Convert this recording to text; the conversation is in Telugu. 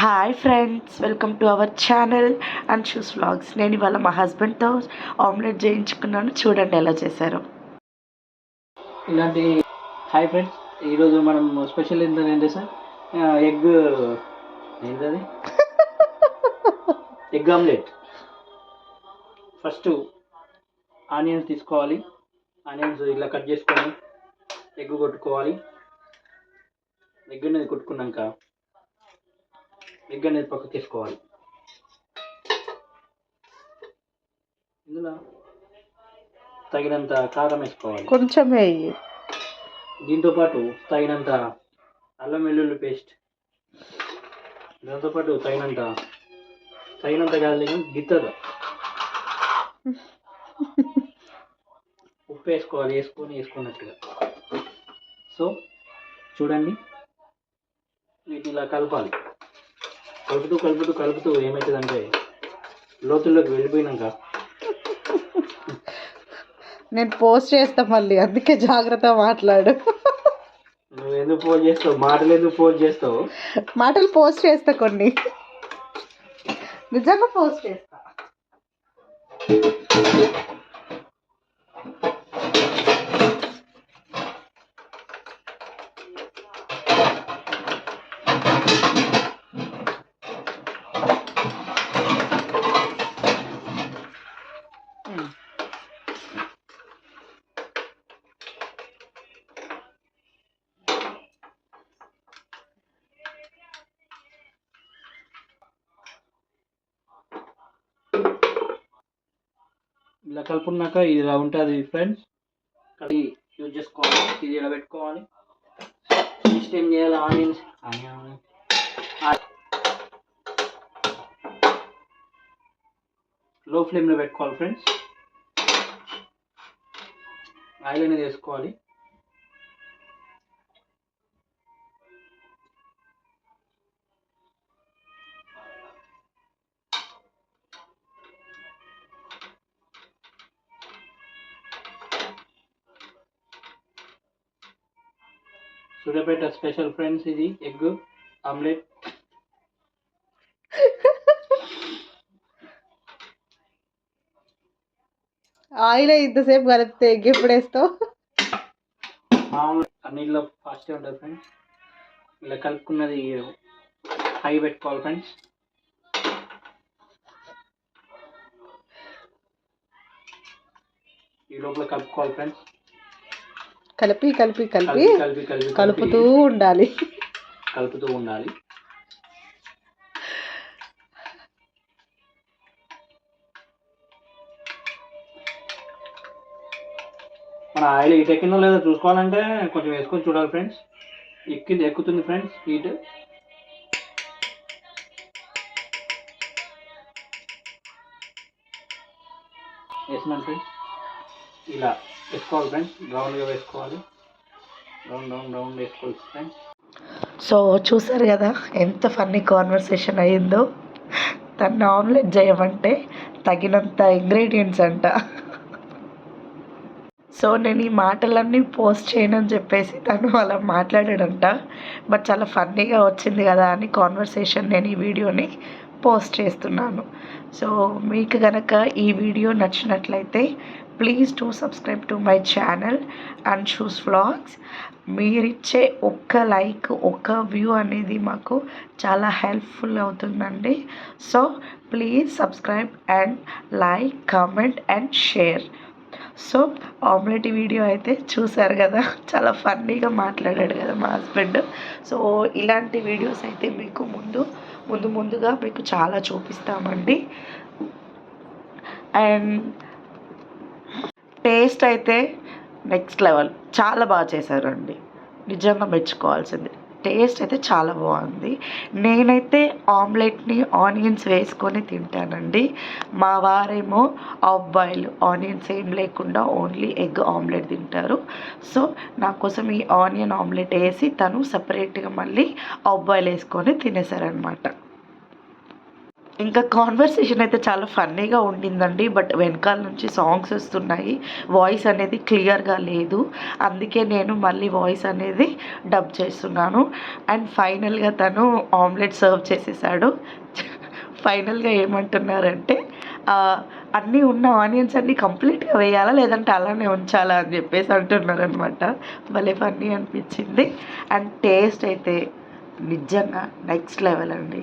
Hi friends welcome to our channel and shoes vlogs నేను ఇవాళ మా హస్బెండ్తో ఆమ్లెట్ చేయించుకున్నాను. చూడండి ఎలా చేశారు. ఇలాంటి హాయ్ ఫ్రెండ్స్ ఈరోజు మనం స్పెషల్ ఏంటంటే సార్ ఎగ్ ఏంటది? ఎగ్ ఆమ్లెట్ ఫస్ట్ ఆనియన్స్ తీసుకోవాలి. ఆనియన్స్ ఇలా కట్ చేసుకొని ఎగ్ కొట్టుకోవాలి. ఎగ్ అనేది కొట్టుకున్నాక ఎగ్ అనేది పక్కకు తీసుకోవాలి. ఇందులో తగినంత కారం వేసుకోవాలి. కొంచెం వేయి దీంతో పాటు తగినంత అల్లం వెల్లుల్లి పేస్ట్. దాంతోపాటు తగినంత తగినంత కాదు గిత్తదు ఉప్పు వేసుకోవాలి వేసుకొని వేసుకున్నట్టుగా. సో చూడండి. వీటిని ఇలా కలపాలి. కలుపుతూ కలుపుతూ కలుపుతూ ఏమవుతుందంటే లోతుల్లోకి వెళ్ళిపోయినాక నేను పోస్ట్ చేస్తా మళ్ళీ అందుకే జాగ్రత్త మాట్లాడు. నువ్వు ఎందుకు పోజ్ చేస్తావు? మాటలు ఎందుకు పోజ్ చేస్తావు? మాటలు పోస్ట్ చేస్తా కొన్ని. నిజంగా పోస్ట్ చేస్తా. ఇలా కలుపుకున్నాక ఇది ఇలా ఉంటుంది ఫ్రెండ్స్. కలిపి యూజ్ చేసుకోవాలి ఇది ఇలా పెట్టుకోవాలి? నెక్స్ట్ ఏం చేయాలి? ఆనియన్స్. లో ఫ్లేమ్లో పెట్టుకోవాలి ఫ్రెండ్స్. ఆయిల్ అనేది వేసుకోవాలి. సూర్యాపేట స్పెషల్ ఫ్రెండ్స్ ఇది ఎగ్ ఆమ్లెట్. ఆయిల్ ఇంతసేపు కలిపితే ఎగ్ ఎప్పుడు వేస్తావు? అన్నిట్లో ఫాస్ట్గా ఉంటుంది ఫ్రెండ్స్. ఇలా కలుపుకున్నది హై పెట్టుకోవాలి ఫ్రెండ్స్. ఈ లోపల కలుపుకోవాలి ఫ్రెండ్స్. కలిపి కలిపి కలిపి కలిపి కలిపి కలిపి కలుపుతూ ఉండాలి. కలుపుతూ ఉండాలి. మన ఆయిల్ హీట్ ఎక్కిందో లేదో చూసుకోవాలంటే కొంచెం వేసుకొని చూడాలి ఫ్రెండ్స్. ఎక్కింది ఎక్కుతుంది ఫ్రెండ్స్ హీట్. వేసినాను ఫ్రెండ్స్. ఇలా వేసుకోవాలి ఫ్రెండ్స్. రౌండ్గా వేసుకోవాలి. రౌండ్ రౌండ్ రౌండ్ వేసుకోవాలి ఫ్రెండ్స్. సో చూసారు కదా ఎంత ఫన్నీ కాన్వర్సేషన్ అయ్యిందో. తను ఆమ్లెట్ చేయమంటే తగినంత ఇంగ్రీడియంట్స్ అంట. సో నేను ఈ మాటలన్నీ పోస్ట్ చేయనని చెప్పేసి తను అలా మాట్లాడాడంట. బట్ చాలా ఫన్నీగా వచ్చింది కదా అని కాన్వర్సేషన్ నేను ఈ వీడియోని పోస్ట్ చేస్తున్నాను. సో మీకు కనుక ఈ వీడియో నచ్చినట్లయితే please to subscribe to my channel and shoes vlogs. మీరిచ్చే ఒక్క లైక్ ఒక్క వ్యూ అనేది మాకు చాలా హెల్ప్ఫుల్ అవుతుందండి. So please subscribe and like comment and share. So omelette video అయితే చూశారు కదా. చాలా ఫన్నీగా మాట్లాడాడు కదా మా హస్బెండ్. సో ఇలాంటి వీడియోస్ అయితే మీకు ముందు ముందు ముందుగా మీకు చాలా చూపిస్తామండి. అండ్ టేస్ట్ అయితే నెక్స్ట్ లెవెల్. చాలా బాగా చేశారండి. నిజంగా మెచ్చుకోవాల్సింది. టేస్ట్ అయితే చాలా బాగుంది. నేనైతే ఆమ్లెట్ని ఆనియన్స్ వేసుకొని తింటానండి. మా వారేమో ఆఫ్ బాయిల్ ఆనియన్స్ ఏం లేకుండా ఓన్లీ ఎగ్ ఆమ్లెట్ తింటారు. సో నా కోసం ఈ ఆనియన్ ఆమ్లెట్ వేసి తను సపరేట్గా మళ్ళీ ఆఫ్ బాయిల్ వేసుకొని తినేసారనమాట ఇంకా కాన్వర్సేషన్ అయితే చాలా ఫన్నీగా ఉండిందండి బట్ వెనకాల నుంచి సాంగ్స్ వస్తున్నాయి. వాయిస్ అనేది క్లియర్గా లేదు. అందుకే నేను మళ్ళీ వాయిస్ అనేది డబ్ చేస్తున్నాను. అండ్ ఫైనల్గా తను ఆమ్లెట్ సర్వ్ చేసేసాడు. ఫైనల్గా ఏమంటున్నారంటే అన్నీ ఉన్న ఆనియన్స్ అన్నీ కంప్లీట్గా వేయాలా లేదంటే అలానే ఉంచాలా? అని చెప్పేసి అంటున్నారనమాట భలే ఫన్నీ అనిపించింది. అండ్ టేస్ట్ అయితే నిజంగా నెక్స్ట్ లెవెల్ అండి.